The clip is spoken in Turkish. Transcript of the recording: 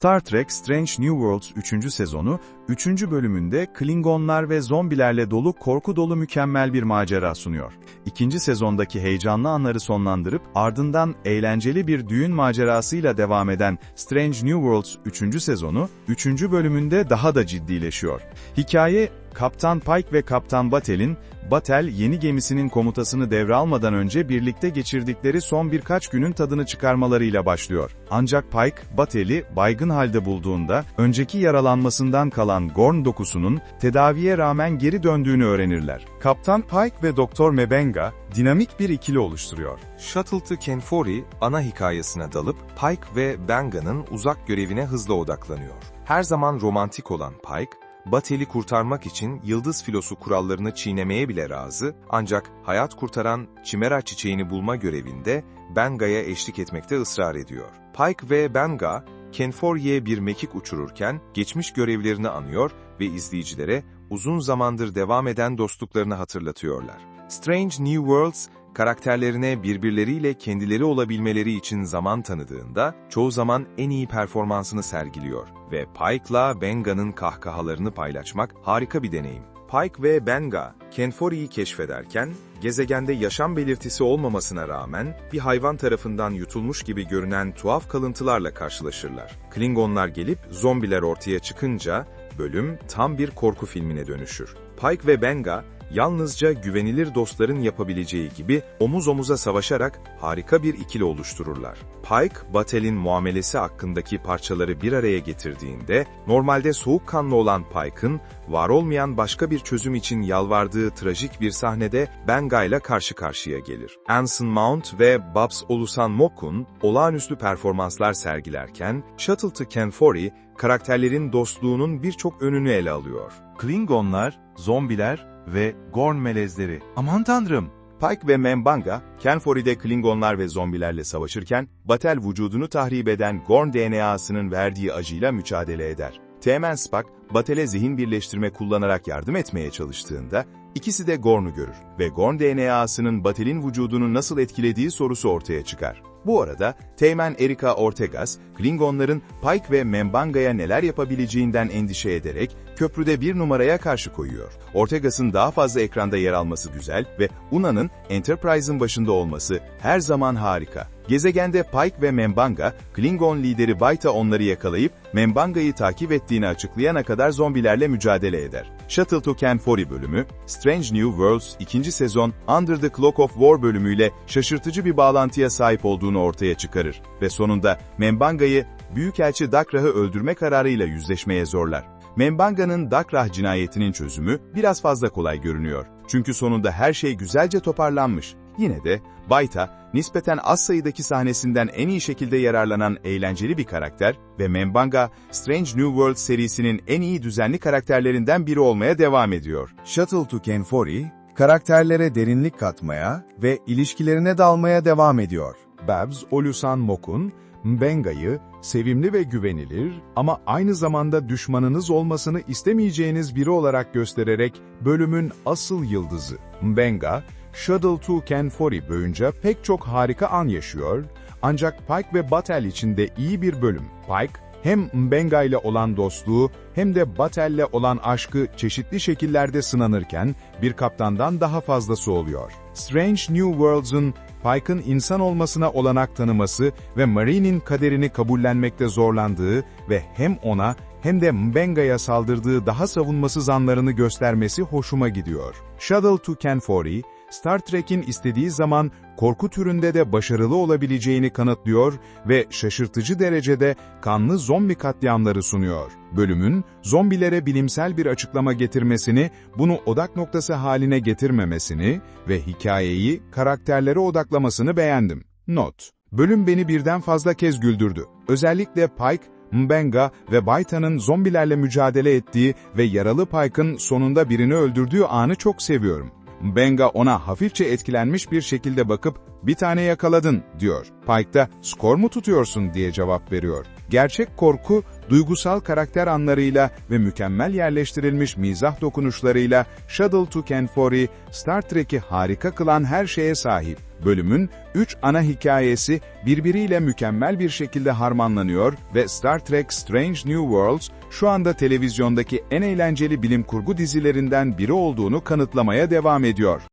Star Trek Strange New Worlds 3. sezonu, 3. bölümünde Klingonlar ve zombilerle dolu korku dolu mükemmel bir macera sunuyor. İkinci sezondaki heyecanlı anları sonlandırıp ardından eğlenceli bir düğün macerasıyla devam eden Strange New Worlds 3. sezonu, 3. bölümünde daha da ciddileşiyor. Hikaye, Kaptan Pike ve Kaptan Batel'in, Batel yeni gemisinin komutasını devralmadan önce birlikte geçirdikleri son birkaç günün tadını çıkarmalarıyla başlıyor. Ancak Pike, Batel'i baygın halde bulduğunda, önceki yaralanmasından kalan Gorn dokusunun tedaviye rağmen geri döndüğünü öğrenirler. Kaptan Pike ve Doktor Mebenga, dinamik bir ikili oluşturuyor. Shuttle to Kenfori ana hikayesine dalıp Pike ve Benga'nın uzak görevine hızla odaklanıyor. Her zaman romantik olan Pike, Batel'i kurtarmak için yıldız filosu kurallarını çiğnemeye bile razı, ancak hayat kurtaran çimera çiçeğini bulma görevinde Benga'ya eşlik etmekte ısrar ediyor. Pike ve Benga, Kenfori'ye bir mekik uçururken geçmiş görevlerini anıyor ve izleyicilere uzun zamandır devam eden dostluklarını hatırlatıyorlar. Strange New Worlds, karakterlerine birbirleriyle kendileri olabilmeleri için zaman tanıdığında, çoğu zaman en iyi performansını sergiliyor ve Pike'la Benga'nın kahkahalarını paylaşmak harika bir deneyim. Pike ve Benga, Kenfori'yi keşfederken, gezegende yaşam belirtisi olmamasına rağmen bir hayvan tarafından yutulmuş gibi görünen tuhaf kalıntılarla karşılaşırlar. Klingonlar gelip zombiler ortaya çıkınca, bölüm tam bir korku filmine dönüşür. Pike ve Benga, yalnızca güvenilir dostların yapabileceği gibi omuz omuza savaşarak harika bir ikili oluştururlar. Pike, Batel'in muamelesi hakkındaki parçaları bir araya getirdiğinde, normalde soğukkanlı olan Pike'ın, var olmayan başka bir çözüm için yalvardığı trajik bir sahnede Benga ile karşı karşıya gelir. Anson Mount ve Babs Olusanmokun olağanüstü performanslar sergilerken, Shuttle to Kenfori, karakterlerin dostluğunun birçok önünü ele alıyor. Klingonlar, zombiler ve Gorn melezleri. Aman tanrım! Pike ve Membanga, Kenfori'de Klingonlar ve zombilerle savaşırken, Batel vücudunu tahrip eden Gorn DNA'sının verdiği acıyla mücadele eder. Teğmen Spock, Batel'e zihin birleştirme kullanarak yardım etmeye çalıştığında, ikisi de Gorn'u görür ve Gorn DNA'sının Batel'in vücudunu nasıl etkilediği sorusu ortaya çıkar. Bu arada, Teğmen Erika Ortegas, Klingonların Pike ve Membanga'ya neler yapabileceğinden endişe ederek köprüde bir numaraya karşı koyuyor. Ortegas'ın daha fazla ekranda yer alması güzel ve Una'nın Enterprise'ın başında olması her zaman harika. Gezegende Pike ve Membanga, Klingon lideri Bayta onları yakalayıp Membanga'yı takip ettiğini açıklayana kadar zombilerle mücadele eder. Shuttle to Kenfori bölümü, Strange New Worlds 2. sezon Under the Clock of War bölümüyle şaşırtıcı bir bağlantıya sahip olduğunu ortaya çıkarır ve sonunda Membanga'yı Büyükelçi Dakrah'ı öldürme kararıyla yüzleşmeye zorlar. Membanga'nın Dakrah cinayetinin çözümü biraz fazla kolay görünüyor. Çünkü sonunda her şey güzelce toparlanmış. Yine de Bayta, nispeten az sayıdaki sahnesinden en iyi şekilde yararlanan eğlenceli bir karakter ve Membanga, Strange New World serisinin en iyi düzenli karakterlerinden biri olmaya devam ediyor. Shuttle to Kenfori, karakterlere derinlik katmaya ve ilişkilerine dalmaya devam ediyor. Babs Olusan Mokun, Mbenga'yı sevimli ve güvenilir ama aynı zamanda düşmanınız olmasını istemeyeceğiniz biri olarak göstererek bölümün asıl yıldızı. Mbenga, Shuttle to Kenfori boyunca pek çok harika an yaşıyor, ancak Pike ve Batel için de iyi bir bölüm. Pike, hem Mbenga ile olan dostluğu hem de Batel ile olan aşkı çeşitli şekillerde sınanırken bir kaptandan daha fazlası oluyor. Strange New Worlds'ın Pike'ın insan olmasına olanak tanıması ve Marine'in kaderini kabullenmekte zorlandığı ve hem ona hem de Mbenga'ya saldırdığı daha savunmasız anlarını göstermesi hoşuma gidiyor. Shuttle to Kenfori, Star Trek'in istediği zaman korku türünde de başarılı olabileceğini kanıtlıyor ve şaşırtıcı derecede kanlı zombi katliamları sunuyor. Bölümün, zombilere bilimsel bir açıklama getirmesini, bunu odak noktası haline getirmemesini ve hikayeyi karakterlere odaklamasını beğendim. Not. Bölüm beni birden fazla kez güldürdü. Özellikle Pike, Mbenga ve Bayta'nın zombilerle mücadele ettiği ve yaralı Pike'ın sonunda birini öldürdüğü anı çok seviyorum. Benga ona hafifçe etkilenmiş bir şekilde bakıp bir tane yakaladın diyor. Pike da skor mu tutuyorsun diye cevap veriyor. Gerçek korku, duygusal karakter anlarıyla ve mükemmel yerleştirilmiş mizah dokunuşlarıyla Shuttle to Canfori, Star Trek'i harika kılan her şeye sahip. Bölümün 3 ana hikayesi birbiriyle mükemmel bir şekilde harmanlanıyor ve Star Trek Strange New Worlds şu anda televizyondaki en eğlenceli bilim kurgu dizilerinden biri olduğunu kanıtlamaya devam ediyor.